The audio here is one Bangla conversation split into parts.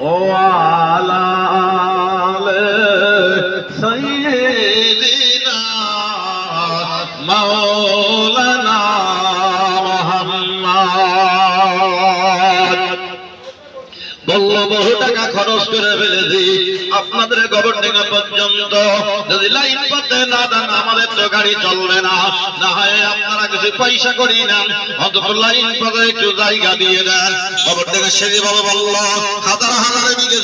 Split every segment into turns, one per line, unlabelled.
وعلى آل سيدنا খরচ করে ফেলেছি। আপনাদের গভর্নিং পর্যন্ত যদি লাইন পাতে না দেন, আমাদের তো গাড়ি চলবে না। না হয় আপনারা কিছু পয়সা করি নেন অন্তত লাইন পাতে একটু জায়গা দিয়ে দেন।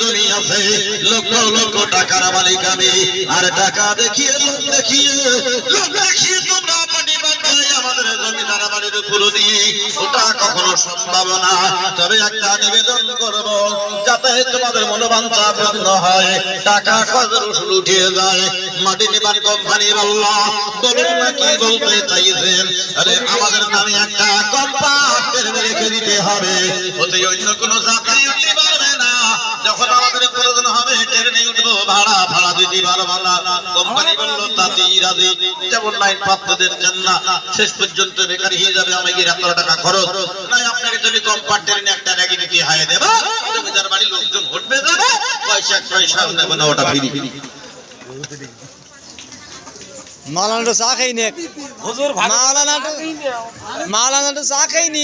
জমি লক্ষ লক্ষ টাকার মালিক আমি। আর টাকা দেখিয়ে দেখিয়ে আমাদের জমিদার বাড়ির পুরো দিয়ে। ওটা কখনো সম্ভব না। তবে একটা নিবেদন করব, যাতে তোমাদের মনোবাঞ্ছা পূর্ণ হয়। টাকা খরচ উঠিয়ে যায় মাটি নির্মাণ কোম্পানি বলল বলুন না কি বলতে চাইছেন আরে আমাদের নামে একটা কম্পার্টের রেখে দিতে হবে। অন্য কোনো উঠতে পারবে না। যখন প্রয়োজন হবে ট্রেনে উঠবো ভাড়া ভাড়া দিতে পারব না। কোম্পানি বলল রাজি। যেমন লাইন প্রাপ্তদের জন্য শেষ পর্যন্ত বেকার হয়ে যাবে আমাকে এত টাকা খরচ। নাই আপনাকে যদি কম্পার্ট ট্রেনে একটা রেখে দিতে হয় দেবো। জমিদার বাড়ির লোকজন উঠবে যাবে পয়সা পয়সা নেব না ওটা ফিরি।
মাওলানাটা চা খাই নে।
হুজুর
মাওলানাটা মাওলানাটা চা খাই নি।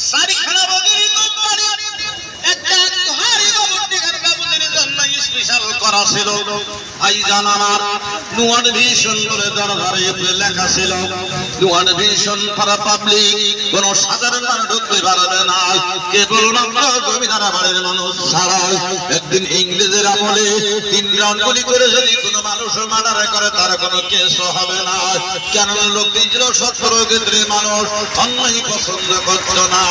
সারিখানা বগিরি কোম্পানি একটা করা ছিল ভাই জানানার নুয়ান ভিশন বলে দরবারে লেখা ছিল। নুয়ান ভিশন পারা পাবলিক, কোন সাধারণ মানুষ ঢুকতে পারবে না। কেবল মাত্র জমিদার বাড়ির মানুষ ছাড়া। একদিন ইংরেজের আমলে তিন রাউন্ড গুলি করে যদি কোনো মানুষ মার্ডার করে, তার কোনো কেস হবে না। কেন লোকটি ছিল সতেরো ক্ষেত্রে মানুষ। অন্যায় পছন্দ করত না।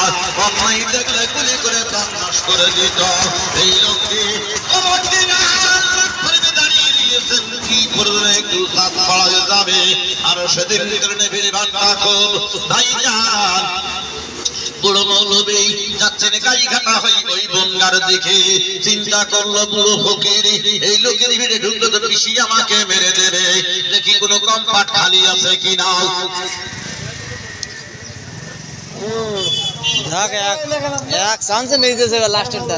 অন্যায় দেখলে গুলি করে তার নাশ করে দিত। এই লোকটি করবে একটু সাত যাবে। আর সেদিন ভিতরে বিরিবান ঠাকুর ভাইজান বুড়ো মৌলবী যাচ্ছেন গাই ঘাটা হই ওই বঙ্গার দিকে। চিন্তা করল বুড়ো ফকির, এই লোকের ভিড়ে ঢুকলো তো পিসি আমাকে মেরে দেবে। দেখি কোনো কম্পার্ট খালি আছে কিনা।
এক এক চান্সে দিয়েছে লাস্টেরটা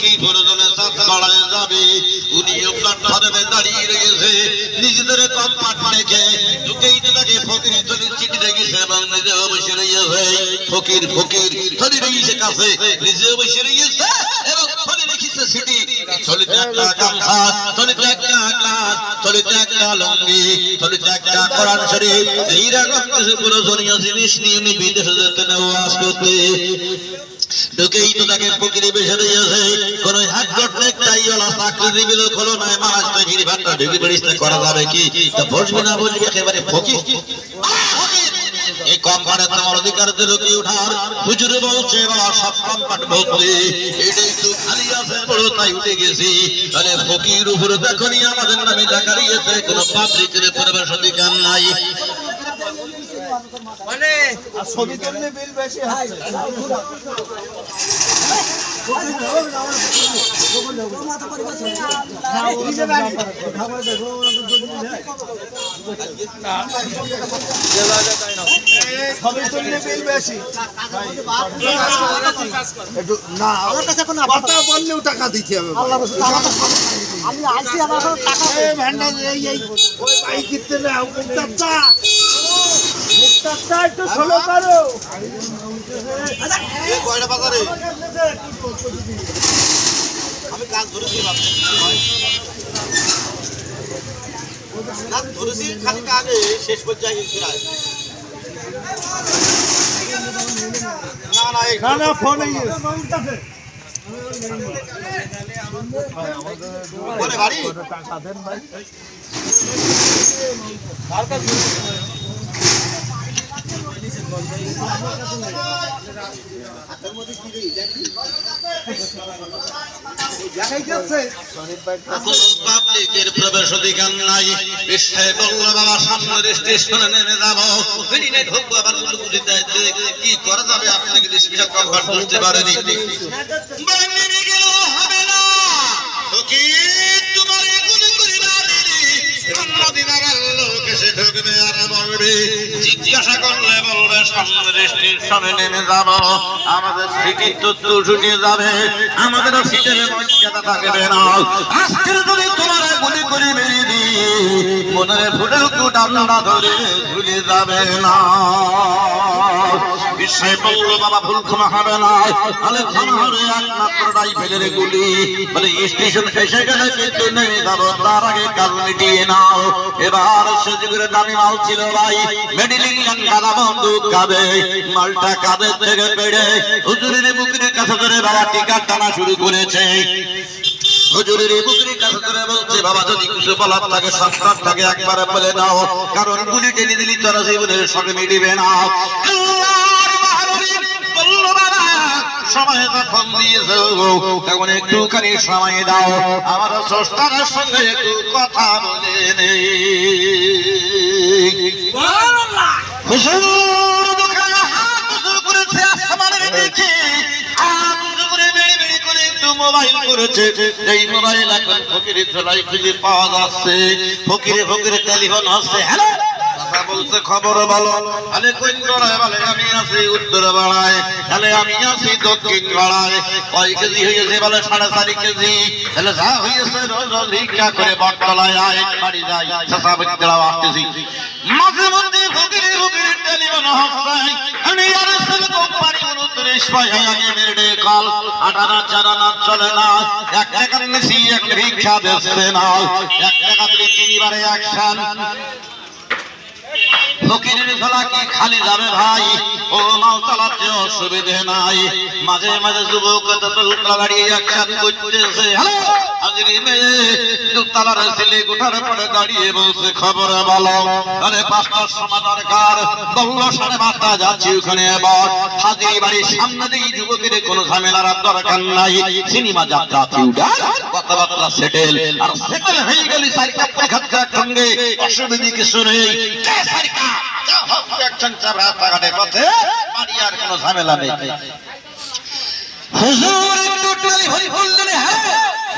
কি প্রয়োজনে সাত বাড়ায় যাবে। উনিও প্ল্যাটফর্মে দাঁড়িয়ে রয়েছে। নিজেদের ফকির দেখেছে। ফকির ফকির রয়েছে কাছে নিজেও বসে রয়েছে এবং ফলে লিখেছে সিটি চলিতে একটা গামছা, চলিতে একটা গ্লাস চলিতে একটা লঙ্গি চলিতে একটা কোরআন শরীফ এইরকম কিছু প্রয়োজনীয় জিনিস নিয়ে উনি বিদেশে যেতেন ওয়াজ করতে ঢুকেই তো তাকে ফকিরি বেসে রয়েছে কোন হাটগট নেকটাই ওলা চাকরি দিবিল খোলো নাই মাস তো গিরি ভাটটা ঢুকে বেরিস্তা করা যাবে কি? তা বসবে না বসবে, একেবারে ফকির। এই কম্পারে তোমার অধিকার দিল কি উঠার হুজুরে বলছে বাবা সব কম্পাট ভক্তি এটা একটু খালি আছে, বড় তাই উঠে গেছি। আরে ফকির উপরে দেখনি আমাদের নামে লেখা দিয়েছে কোনো পাবলিকের প্রবেশ অধিকার নাই।
ছবি তুললে বিল বেশি হচ্ছে? ছবি তুললে বিল বেশি? না
আমার কাছে কোনো
কথা বললেও টাকা দিতে হবে
আমি আইসি আমার টাকা
ভ্যান্ডার এই ওই বাইক কিনতে না চা। মুক্তার একটু ষোলো করো
কয়টা বাজারে। আমি কাজ ধরেছি না ধরেছি খালি কাজে শেষ পর্যায়ে প্রায় না না এই
না না ফোনে
পরে বাড়ি?
টাকা দেন ভাই
পাবলিকের প্রবেশ অধিকার নাই। বিশ্বে বলল বাবা সামনের স্টেশনে নেমে যাব। ঢুকবো আবার কি করা যাবে আপনাকে স্পেশাল করতে পারেনি। তোমার না দিলি অন্যদিন আবার লোক এসে ঢুকবে আর বলবে জিজ্ঞাসা করলে বলবে সামনের সামনে নেমে যাব। আমাদের সিটির তথ্য শুনিয়ে যাবে। আমাদের সিটের মর্যাদা থাকবে না। আজকের যদি তোমার গুলি করে বেরিয়ে দিই মনের ফুটেও কুটা না ধরে ভুলে যাবে না। বলল, বাবা, ভুল হবে না। তাহলে রাইফেলের গুলি। বলে, স্টেশন এসে গেলে কিন্তু নেমে যাব, তার আগে কাজ মিটিয়ে নাও। এবার সুযোগের দামি মাল ছিল ভাই মেডিলিং গাদা বন্দুক খাবে মালটা কাদের থেকে পেড়ে হুজুরের বুকের কাছে ধরে বাবা টানা শুরু করেছে। বাবা একবারে বলে নাও কারণ গুলি টেনে দিলি তোরা জীবনের সঙ্গে মিলিবে না। সময় যখন দিয়েছ তখন একটুখানি সময় দাও। আমার স্রষ্টার সঙ্গে একটু কথা বলে মোবাইল করেছে। এই মোবাইল এখন ফকিরের যাচ্ছে। ফকিরে ফকিরে টেলিফোন হচ্ছে হ্যালো? বলছে, খবর বলো আলে বলে, আমি আছি উত্তর বাড়ায় তাহলে আমি আছি দক্ষিণ বাড়ায় কয় কেজি হয়েছে বলে, সাড়ে চারি কেজি। তাহলে যা হয়েছে করে বটতলায় আয়, বাড়ি যাই। বিদ্যালয় আসতেছি। মাঝে মধ্যে ফকিরে ফকিরে টেলিফোন আমি আর এক ফকিরের গলা কি খালি যাবে ভাই? ও নাও চালাতে অসুবিধে নাই। মাঝে মাঝে যুবক দোতলা গাড়ি একসাথে করতেছে। হ্যালো? আজকে মেয়ে, দুতলার ছেলে গোটার পরে দাঁড়িয়ে বলছে, খবর বলো। আরে, পাঁচটার সময় কিছু নেই। একজন চাপড়া টাকাটের পথে বাড়ি আর কোনো ঝামেলা নেই। হুজুর একটু টেলিফোন করলেন হ্যাঁ।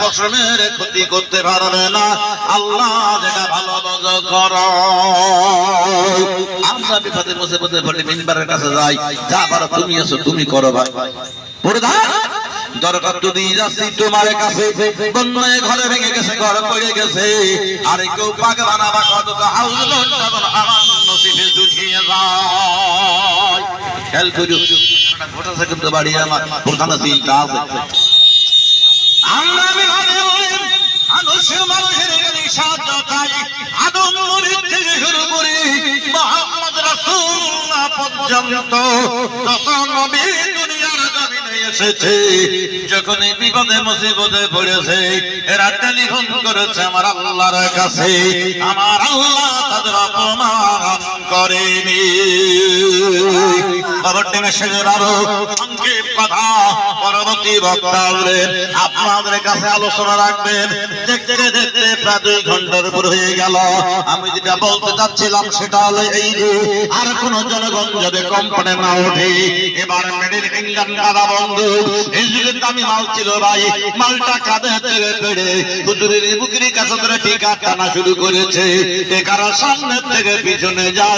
পশমের ক্ষতি করতে পারবে না। আল্লাহ যেটা ভালো মজ কর। আমরা বিপদে বসে বসে বলে, মিনবারের কাছে যাই। যা পারো তুমি এসো, তুমি করো ভাই। প্রধান বাড়ি আমার প্রধান চিন্তা আছে। আমরা বিভাগে মানুষের মানুষের এখানে চাই আদম শুরু করে মোহাম্মদ রাসূলুল্লাহ পর্যন্ত। যত নবী যখন বিপদে, মুসিবতে পড়েছে, এরা টেলিফোন করেছে আমার আল্লাহর কাছে। আমার আল্লাহ তাদের অপমান করেনি। আপনাদের কাছে আলোচনা রাখবেন। দেখতে দেখতে প্রায় দুই ঘণ্টার উপর হয়ে গেল। আমি যেটা বলতে চাচ্ছিলাম সেটা হলো এই যে, আর কোন জনগণ যদি না এবার মেডিল কাদা বন্ধ। মালটা কাঁধে থেকে পেড়ে টিকা টানা শুরু করেছে। সামনে থেকে পিছনে যায়।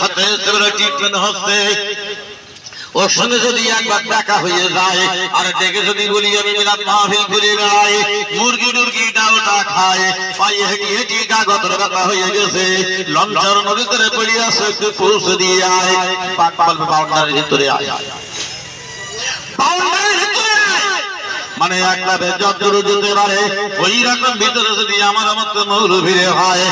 খাতে ট্রিটমেন্ট হচ্ছে ওর সঙ্গে যদি একবার দেখা হয়ে যায়, আর ডেকে যদি বলি, আমি মাহফিল বেড়াই। মুরগি টুরগি ডাউটা খায়। হেঁটি হেঁটি হয়ে গেছে। লঞ্চর নদী করে পড়ে আছে, একটু পৌঁছে দিয়ে আয়। পাক বাউন্ডারির ভিতরে মানে একলাভে যতদূর যেতে পারে। ওই রকম ভিতরে যদি আমার মতো মৌর ভিড়ে হয়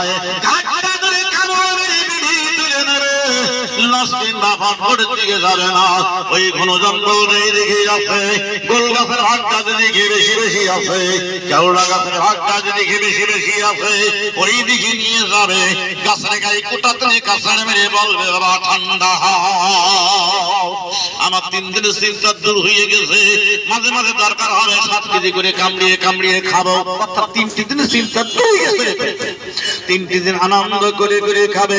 আমার তিন দিনের চিন্তা দূর হয়ে গেছে। মাঝে মাঝে দরকার হবে, সাত কেজি করে কামড়িয়ে কামড়িয়ে খাব। অর্থাৎ তিনটি দিনের চিন্তা দূর হয়ে গেছে। তিনটি দিন আনন্দ করে করে খাবে।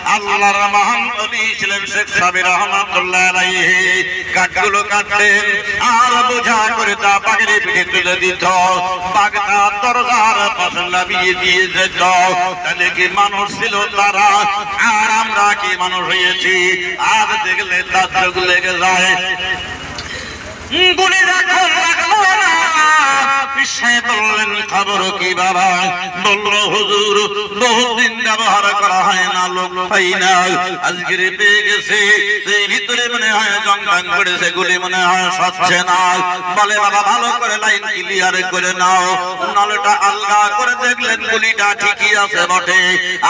আল্লাহর মহান ছিলেন শেখ সাবির রহমাতুল্লাহ আলাইহি। আর বোঝা করে তা পাগড়ি পিঠে তুলে দিত। বাগদা দরজার পাশে দিয়ে যেত। তাহলে কি মানুষ ছিল তারা? আর আমরা কি মানুষ হয়েছি? দেখলে তার চোখ লেগে যায়। গুলি রাখো লাগল না। পিসায় বললেন, খবর কি বাবা? বলল, হুজুর, বহুদিন ব্যবহার করা হয় না, লোক পাই না। আজকে পেয়ে গেছে। সেই ভিতরে মনে হয় জঙ্গান করেছে গুলি মনে হয় সচ্ছে না। বলে, বাবা, ভালো করে লাইন ক্লিয়ার করে নাও। নলটা আলগা করে দেখলেন গুলিটা ঠিকই আছে বটে।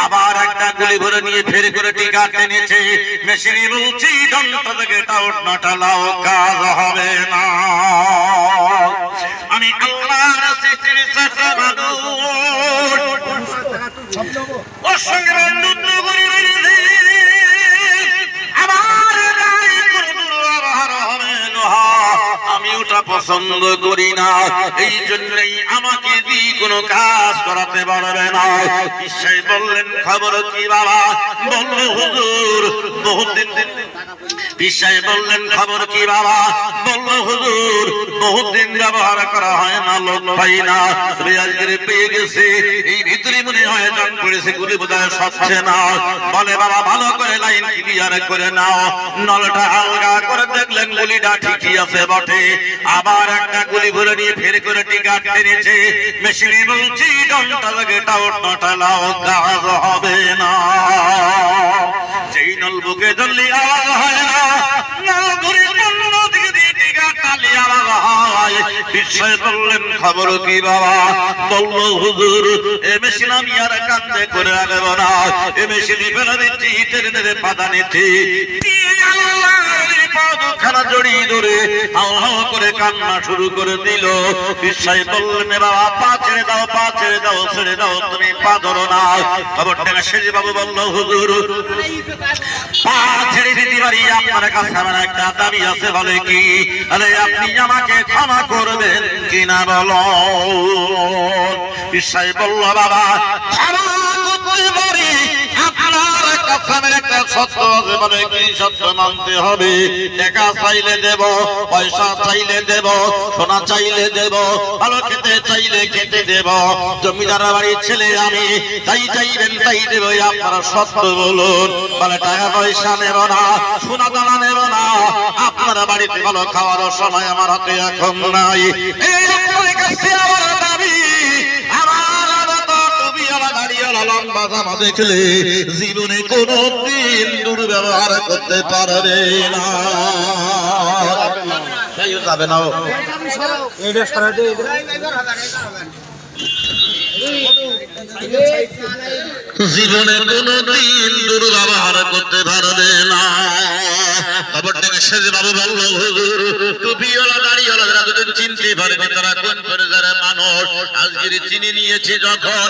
আবার একটা গুলি ভরে নিয়ে ফের করে টিকা টেনেছে। মেশিনি বলছি, ঘণ্টা থেকে টাউট না টালাও কাজ হবে না। আমি আল্লাহর সৃষ্টির চেষ্টা ওর সঙ্গে করে আমার পছন্দ করি না। এই জন্যই আমাকে দিয়ে কোনো কাজ করাতে পারবে না। ঈশ্বর বললেন, খবর কি বাবা? বলল, হুজুর, বহুদিন দিন বিশ্বাই বললেন, খবর কি বাবা? বলল, হুজুর বহুত ব্যবহার করা হয় না, লোক পাই না। তবে আজকে পেয়ে গেছে, এই ভিতরে জীবনে আয়োজন করেছে গুলি বোধহয় সচ্ছে না। বলে, বাবা, ভালো করে লাইন ক্লিয়ার করে নাও। নলটা আলগা করে দেখলেন গুলিটা ঠিকই আছে বটে। আবার একটা গুলি ভরে নিয়ে ফের করে টিকা টেনেছে। মেশিনে বলছি ডনটা লাগে, টাও নটালাও কাজ হবে না। যেই নল বুকে জল্লি আওয়াজ হয় না নল ঘুরে অন্য দিকে দিয়ে টিকা টালি আওয়াজ হয় বিস্ময় বললেন, খবর কি বাবা? বলল, হুজুর এ মেশিন আমি আর কান্দে করে আনব না। এ মেশিন দিচ্ছি ইটের পাতা নিচ্ছি দিয়ে দুখানা জড়িয়ে ধরে হাও করে কান্না শুরু করে দিল। বিস্ময় বললেন বাবা, পা ছেড়ে দাও, পা ছেড়ে দাও ছেড়ে দাও, তুমি পা ধরো না। খবর টেনে সেজে বাবু বলল, হুজুর, পা ছেড়ে দিতে পারি, আপনার কাছে আমার একটা দাবি আছে, বলে কি? আরে, আপনি আমাকে ক্ষমা করবেন কিনা বলো? বিশ্বাস বলল, বাবা, ক্ষমা করতে পারি, আপনার কাছে সত্য আছে কি সত্য মানতে হবে? টাকা চাইলে দেব, পয়সা চাইলে দেব, সোনা চাইলে দেব, ভালো খেতে চাইলে খেতে দেব। জমিদার বাড়ির ছেলে আমি তাই চাইবেন তাই দেব আপনারা সত্য বলুন। বলে টাকা পয়সা নেব না, সোনা দানা নেব না। আপনারা বাড়িতে ভালো খাওয়ার সময় আমার হাতে এখন নাই। এই আপনার কাছে আমার দাবি। দাঁড়িয়ে লম্বা দেখলে জীবনে কোনো দিন দুর্ব্যবহার করতে পারবে না। যাবে জীবনে কোনো দিন দুর্ব্যবহার করতে পারবে না। খবর থেকে শেষ বাবু বলল হুজুর টুপিওয়ালা দাড়িওয়ালা যারা যদি চিনতে পারেনি তারা কোন করে যারা মানুষ? আজকের চিনি নিয়েছে যখন।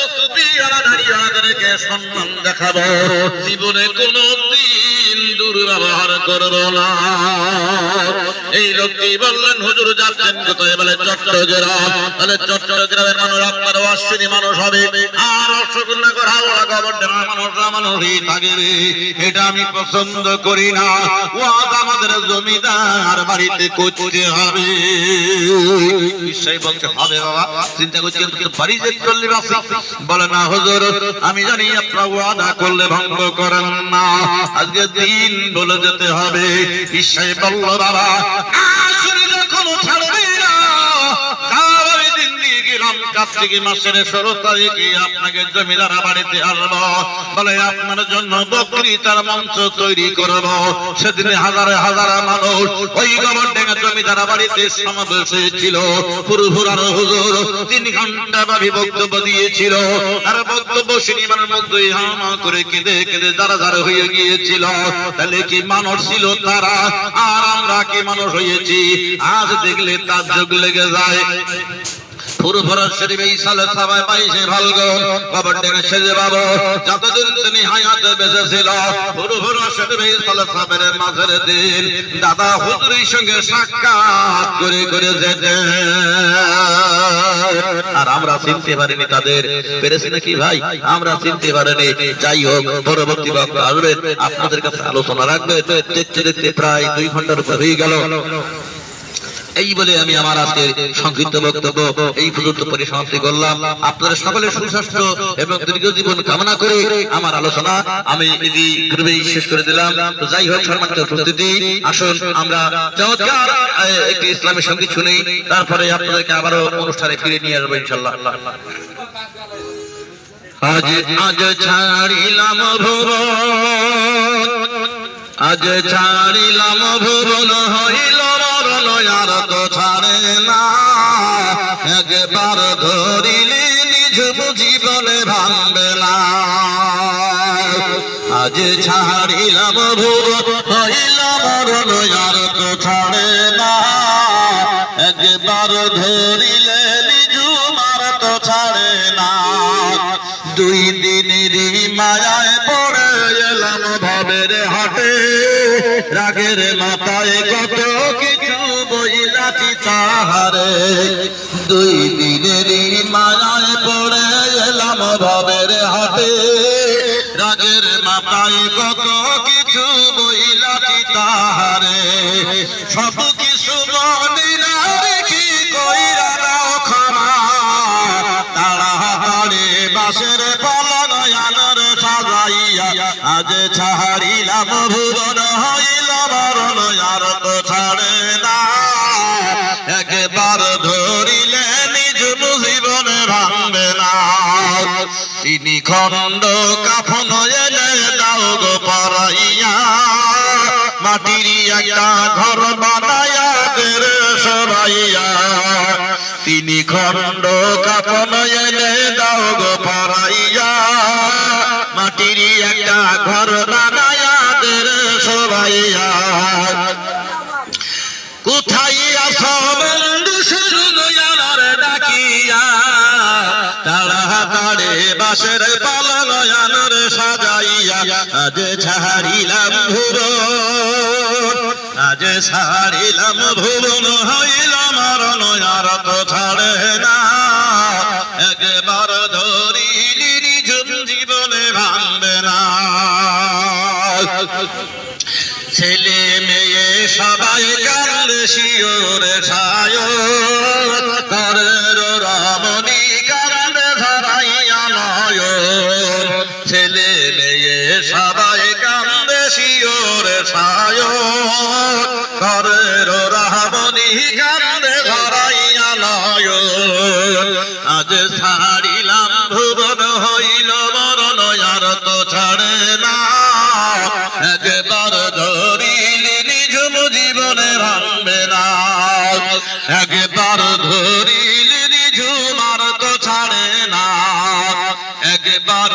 সম্মান দেখাবো। জীবনে কোনো দিন দুর্ব্যবহার করব না। এই লোকটি বললেন, হুজুর যাচ্ছেন বলে চট্টগ্রাম। তাহলে চট্টগ্রামের মানুষ আপনার অশ্বিনী মানুষ হবে। আর রসগোল্লা করে এটা আমি পছন্দ করি না। আমাদের জমিদার বাড়িতে করতে হবে। বলে, না হুজুর, আমি জানি আপনার ওয়াদা করলে ভঙ্গ করেন না। আজকে দিন বলে যেতে হবে। নিশ্চয়ই বলল, বাবা আসলে ছাড়বে কার্তিক মাসের ষোলো তারিখে আপনাকে জমিদার বাড়িতে আসব বলে, আপনার জন্য বকরি তার মঞ্চ তৈরি করব। সেদিনে হাজারে হাজার মানুষ ওই গভর্নমেন্ট জমিদার বাড়িতে সমাবেশ তিন ঘণ্টা করে কেঁদে কেঁদে হয়ে গিয়েছিল। তাহলে কি ছিল তারা? আর আমরা কি মানুষ হয়েছি? আজ দেখলে তার যোগ লেগে যায়। দাদা সঙ্গে সাক্ষাৎ করে আর আমরা চিনতে পারিনি তাদের পেরেছি নাকি ভাই? আমরা চিনতে পারিনি। যাই হোক, পরবর্তী বক্তা আসবেন আপনাদের কাছে আলোচনা রাখবে। দেখতে দেখতে প্রায় দুই ঘণ্টার উপর হয়ে গেল। এই বলে আমি আমার আজকে সংক্ষিপ্ত বক্তব্য এই পর্যন্ত পরিসমাপ্তি করলাম। আপনাদের সকলের সুস্বাস্থ্য এবং দীর্ঘ জীবন কামনা করে আমার আলোচনা আমি শেষ করে দিলাম। যাই হোক, সম্মানিত উপস্থিতি, আসুন আমরা চমৎকার একটি ইসলামী সংগীত শুনি, তারপরে আপনাদেরকে আবারও অনুষ্ঠানে ফিরে নিয়ে আসব ইনশাল্লাহ আজ আজ ছাড়িলাম ভুবন আজ ছাড়িলাম, ভুবন হইল মরণ আর তো ছাড়ে না। একবার ধরিলে, নিজ জীবনে ভাঙবে না। আজ ছাড়িলাম, ভুবন হইল মরণ আর তো ছাড়ে না। একবার ধরিলে, নিজ মার তো ছাড়ে না। দুই দিনের মায়ায় পড়ে এলাম ভাবের হাটে। রাগের মাথায় কত কিছু বইলাছি তাহারে। দুই দিনের মায়ায় পড়ে এলাম ভাবের হাটে। রাগের মাথায় কত কিছু বইলাছি তাহারে। সব কিছু মনে না ছাড়িলাম ভুবন হইল মরণ আর তো ছাড়ে না। একবার ধরিলে নিজ জীবনে ভাঙবে না। তিনি খণ্ড কাফন এনে দাও গো পরাইয়া। মাটির একটা ঘর বানায়া সরাইয়া। তিনি খণ্ড কাপন ঘর বানায়া দের সরাইয়া কোথায় আসো বন্ধু আমার ডাকিয়া? তারা তাড়ে বাসের পালন আনর সাজাইয়া। আজ ছাড়িলাম ভুবন, আজ ছাড়িলাম ভুবন, হইল মরণ আর তো ছাড়ে না। ছেলে মেয়ে সবাই কাল শিওর সায় করের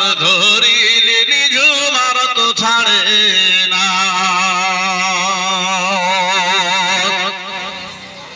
সাধু